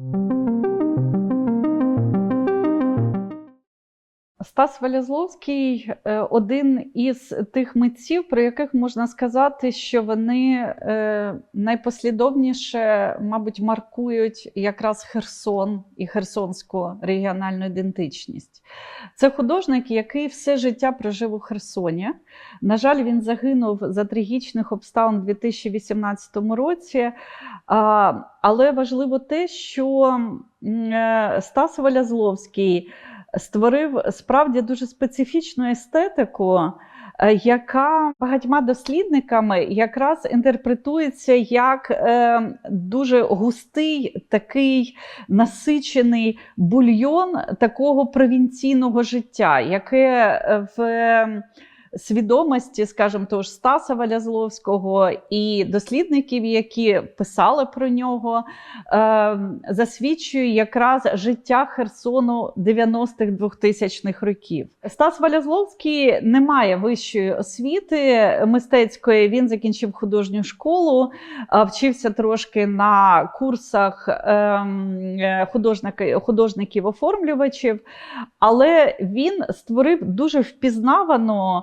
Thank you. Стас Валязловський е, один із тих митців, про яких можна сказати, що вони е, найпослідовніше, мабуть, маркують якраз Херсон і херсонську регіональну ідентичність. Це художник, який все життя прожив у Херсоні. На жаль, він загинув за трагічних обставин у 2018 році. Але важливо те, що е, Стас Валязловський створив справді дуже специфічну естетику, е, яка багатьма дослідниками якраз інтерпретується як е, дуже густий такий насичений бульйон такого провінційного життя, яке в свідомості, скажімо, того ж Стаса Валязловського і дослідників, які писали про нього, е, засвідчує якраз життя Херсону 90-х 2000-х років. Стас Валязловський не має вищої освіти мистецької. Він закінчив художню школу, вчився трошки на курсах ем, художників-оформлювачів, але він створив дуже впізнавану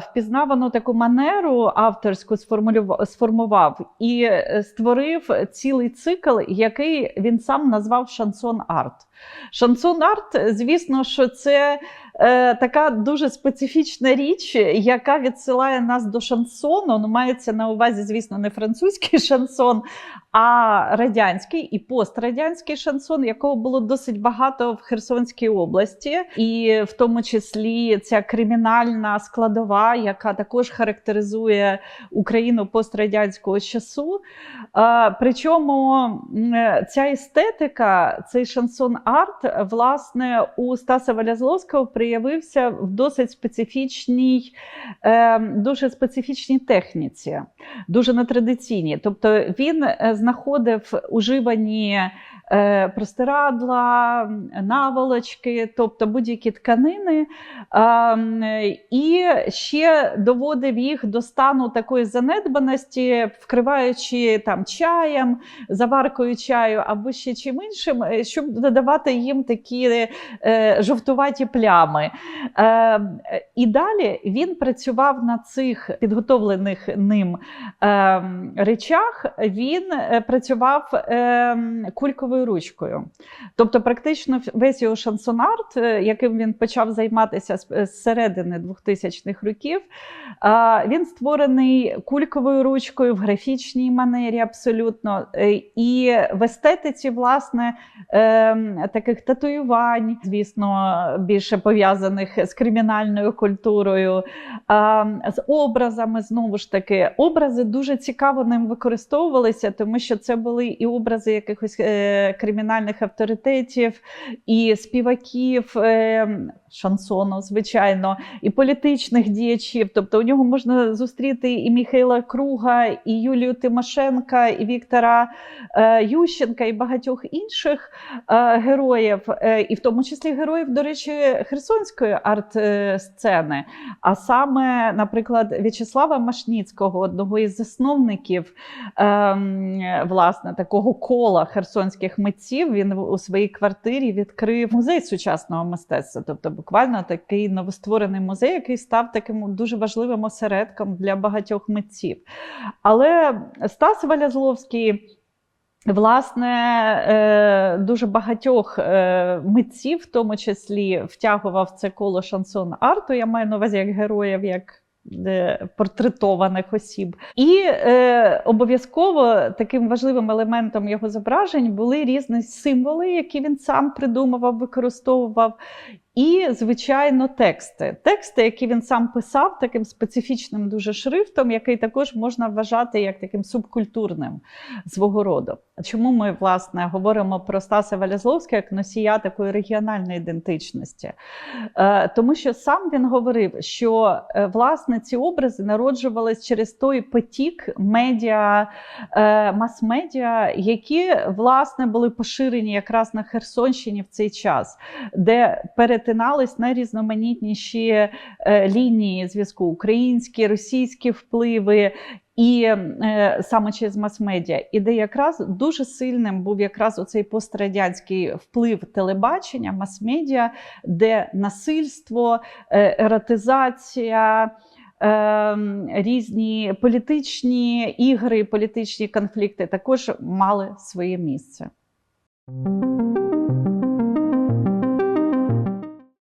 впізнавану таку манеру авторську сформував і е, створив цілий цикл, який він сам назвав шансон арт. Шансон арт, звісно, що це е, така дуже специфічна річ, яка відсилає нас до шансону. Ну, мається на увазі, звісно, не французький шансон, а радянський і пострадянський шансон, якого було досить багато в Херсонській області, і в тому числі ця кримінальна складова, яка також характеризує Україну пострадянського часу. Причому ця естетика, цей шансон арт, власне, у Стаса Валязловського проявився в досить специфічній, е, дуже специфічній техніці, дуже нетрадиційній. Тобто він е, знаходив уживані Е, простирадла, наволочки, тобто будь-які тканини, і ще доводив їх до стану такої занедбаності, вкриваючи там чаєм, заваркою чаю або ще чим іншим, е, щоб додавати їм такі жовтуваті плями. І далі він працював на цих підготовлених ним речах, він працював кульковою ручкою. Тобто, практично весь його шансонарт, е, яким він почав займатися з середини 2000-х років, він створений кульковою ручкою в графічній манері, абсолютно. Е, і в естетиці, власне, ем, таких татуювань, звісно, більше пов'язаних з кримінальною культурою, з образами знову ж таки, образи дуже цікаво ним використовувалися, тому що це були і образи якихось е, кримінальних авторитетів, і співаків е, шансону, звичайно, і політичних діячів. Тобто у нього можна зустріти і Михайла Круга, і Юлію Тимошенка, і Віктора е, Ющенка, і багатьох інших е, героїв, і в тому числі героїв, до речі, Херсонської арт-сцени. А саме, наприклад, В'ячеслава Машніцького, одного із засновників ем, власне такого кола херсонських митців він у своїй квартирі відкрив музей сучасного мистецтва, тобто буквально такий новостворений музей, який став таким дуже важливим осередком для багатьох митців. Але Стас Валязловський. Власне, е, дуже багатьох е, митців, в тому числі, втягував це коло шансон арту. Я маю на увазі як героїв, як портретованих осіб. І е, обов'язково таким важливим елементом його зображень були різні символи, які він сам придумував, використовував. І, звичайно, тексти. Тексти, які він сам писав таким специфічним дуже шрифтом, який також можна вважати як таким субкультурним свого роду. Чому ми власне говоримо про Стаса Валязловського як носія такої регіональної ідентичності? Е, тому що сам він говорив, що е, власне ці образи народжувались через той потік медіа, е, мас-медіа, які власне були поширені якраз на Херсонщині в цей час, де перетинались найрізноманітніші лінії зв'язку: українські, російські впливи. І е, саме через мас-медіа, і де якраз дуже сильним був якраз оцей пострадянський вплив телебачення, мас-медіа, де насильство, е, еротизація. Ем, різні політичні ігри, політичні конфлікти також мали своє місце.